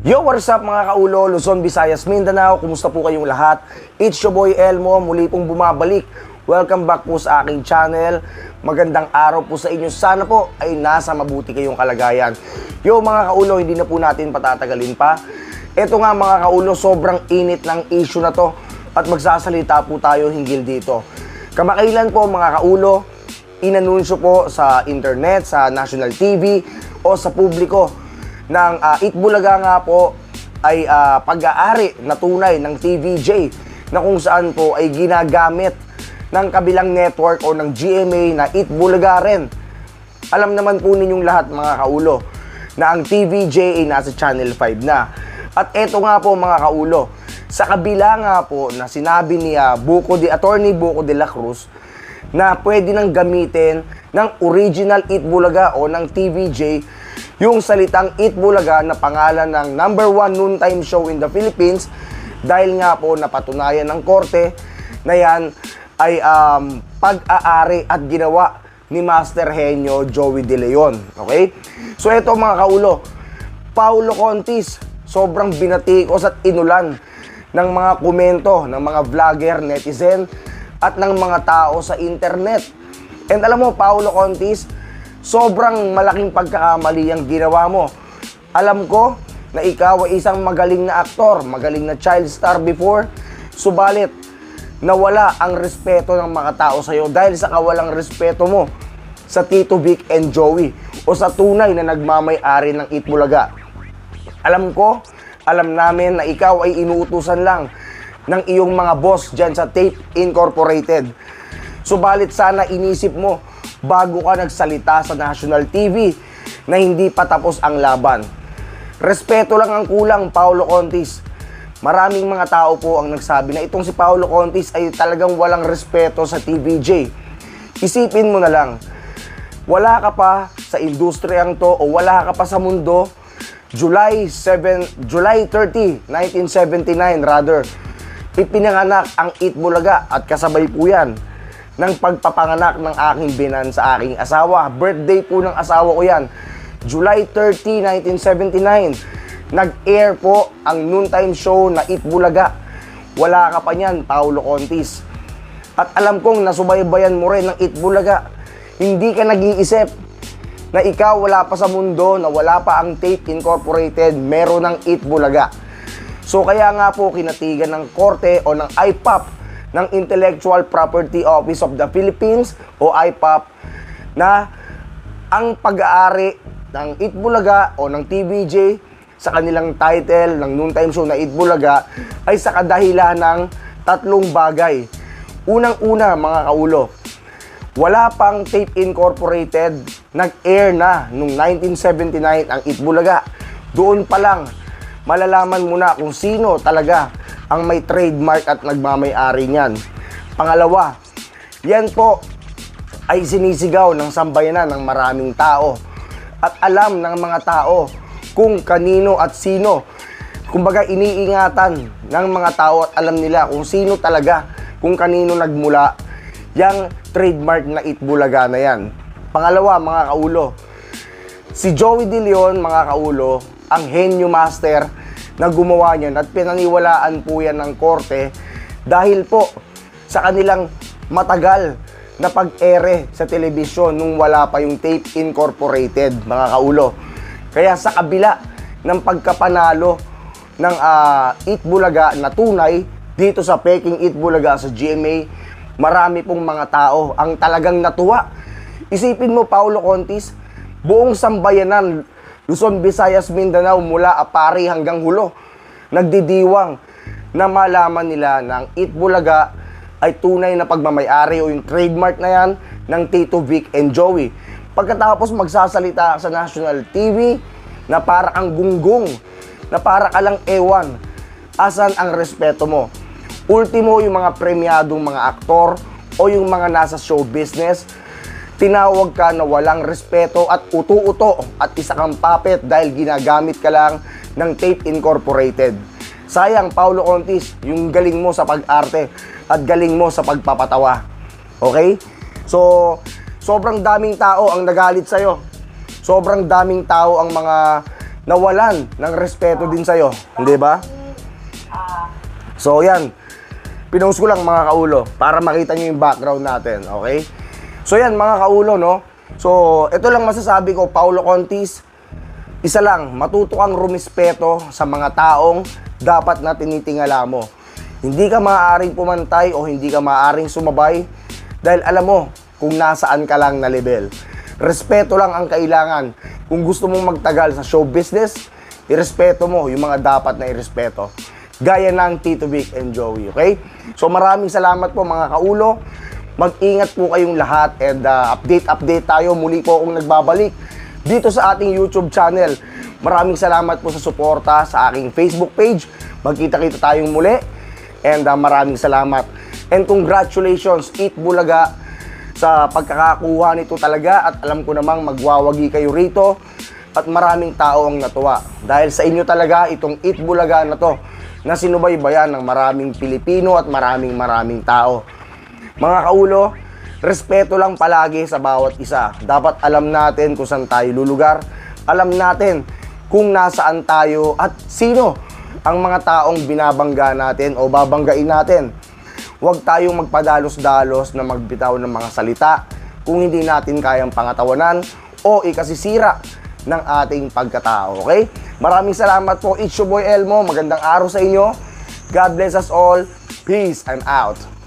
Yo, what is up mga kaulo, Luzon, Visayas, Mindanao, kumusta po kayong lahat? It's your boy Elmo, muli pong bumabalik. Welcome back po sa aking channel. Magandang araw po sa inyo. Sana po ay nasa mabuti kayong kalagayan. Yo mga kaulo, hindi na po natin patatagalin pa. Ito nga mga kaulo, sobrang init ng issue na to at magsasalita po tayo hinggil dito. Kamakailan po mga kaulo, inanunsyo po sa internet, sa national TV o sa publiko ng uh, Itbulaga nga po ay ah, pag-aari na tunay ng TVJ na kung saan po ay ginagamit ng kabilang network o ng GMA na Itbulaga rin. Alam naman po ninyong lahat mga kaulo na ang TVJ ay nasa Channel 5 na. At eto nga po mga kaulo, sa kabila nga po na sinabi ni ah, Buko de Attorney Buko de la Cruz na pwede nang gamitin ng original Itbulaga o ng TVJ yung salitang Itbulaga na pangalan ng number one noontime show in the Philippines dahil nga po napatunayan ng korte na yan ay um, pag-aari at ginawa ni Master Henyo Joey De Leon. Okay? So ito mga kaulo, Paulo Contis, sobrang binatikos at inulan ng mga komento ng mga vlogger, netizen, at ng mga tao sa internet. And alam mo, Paulo Contis, sobrang malaking pagkakamali ang ginawa mo. Alam ko na ikaw ay isang magaling na aktor, magaling na child star before, subalit nawala ang respeto ng mga tao sa iyo dahil sa kawalang respeto mo sa Tito Vic and Joey o sa tunay na nagmamay-ari ng Itbulaga. Alam ko, alam namin na ikaw ay inuutusan lang ng iyong mga boss dyan sa Tape Incorporated. Subalit sana inisip mo bago ka nagsalita sa national TV na hindi pa tapos ang laban. Respeto lang ang kulang, Paulo Contis. Maraming mga tao po ang nagsabi na itong si Paulo Contis ay talagang walang respeto sa TVJ. Isipin mo na lang, wala ka pa sa industriyang to o wala ka pa sa mundo, July 7, July 30, 1979 rather, ipinanganak ang Itbulaga at kasabay po yan ng pagpapanganak ng aking binan sa aking asawa. Birthday po ng asawa ko yan. July 30, 1979. Nag-air po ang noontime show na Itbulaga. Wala ka pa niyan, Paulo Contis. At alam kong nasubaybayan mo rin ng Itbulaga. Hindi ka nag-iisip na ikaw wala pa sa mundo, na wala pa ang Tape Incorporated, meron ng Itbulaga. So kaya nga po kinatigan ng korte o ng IPOP ng Intellectual Property Office of the Philippines o IPOP na ang pag-aari ng Itbulaga o ng TVJ sa kanilang title ng noontime show na Itbulaga ay sa kadahilan ng tatlong bagay. Unang-una mga kaulo, wala pang Tape Incorporated, nag-air na noong 1979 ang Itbulaga. Doon pa lang, malalaman mo na kung sino talaga ang may trademark at nagmamay-ari niyan. Pangalawa, yan po ay sinisigaw ng sambayanan ng maraming tao at alam ng mga tao kung kanino at sino. Kumbaga iniingatan ng mga tao at alam nila kung sino talaga, kung kanino nagmula yung trademark na Itbulaga na yan. Pangalawa, mga kaulo, si Joey De Leon, mga kaulo, ang henyo master na gumawa niyan at pinaniwalaan po yan ng korte dahil po sa kanilang matagal na pag-ere sa telebisyon nung wala pa yung Tape Incorporated, mga kaulo. Kaya sa kabila ng pagkapanalo ng ah, Itbulaga na tunay dito sa Peking Itbulaga sa GMA, marami pong mga tao ang talagang natuwa. Isipin mo, Paulo Contis, buong sambayanan, Luzon, Visayas, Mindanao, mula Apari hanggang Hulo, nagdidiwang na malaman nila ang Itbulaga ay tunay na pagmamayari o yung trademark na yan ng Tito Vic and Joey. Pagkatapos magsasalita sa national TV na para kang gunggong, na para ka lang ewan, asan ang respeto mo? Ultimo yung mga premyadong mga aktor o yung mga nasa show business, tinawag ka na walang respeto at uto-uto at isa kang puppet dahil ginagamit ka lang ng Tape Incorporated. Sayang, Paulo Contis, yung galing mo sa pag-arte at galing mo sa pagpapatawa. Okay? So, sobrang daming tao ang nagalit sa'yo. Sobrang daming tao ang mga nawalan ng respeto din sa'yo. Hindi ba? So, yan. Pinost ko lang mga kaulo para makita nyo yung background natin, okay? So, yan mga kaulo, no? So, ito lang masasabi ko, Paulo Contis, isa lang, matuto kang rumispeto sa mga taong dapat na tinitingala mo. Hindi ka maaaring pumantay o hindi ka maaaring sumabay dahil alam mo kung nasaan ka lang na level. Respeto lang ang kailangan. Kung gusto mong magtagal sa show business, irespeto mo yung mga dapat na irespeto. Gaya ng Tito Vic and Joey, okay? So maraming salamat po mga kaulo. Mag-ingat po kayong lahat and uh, update-update tayo. Muli po akong nagbabalik dito sa ating YouTube channel. Maraming salamat po sa suporta sa aking Facebook page. Magkita-kita tayong muli. And uh, maraming salamat. And congratulations, Eat Bulaga, sa pagkakakuha nito talaga. At alam ko namang magwawagi kayo rito. At maraming tao ang natuwa. Dahil sa inyo talaga itong Eat Bulaga na to na sinubaybayan ng maraming Pilipino at maraming maraming tao. Mga kaulo, respeto lang palagi sa bawat isa. Dapat alam natin kung saan tayo lulugar. Alam natin kung nasaan tayo at sino ang mga taong binabangga natin o babanggain natin. Huwag tayong magpadalos-dalos na magbitaw ng mga salita kung hindi natin kayang pangatawanan o ikasisira ng ating pagkatao. Okay? Maraming salamat po. It's your boy Elmo. Magandang araw sa inyo. God bless us all. Peace. I'm out.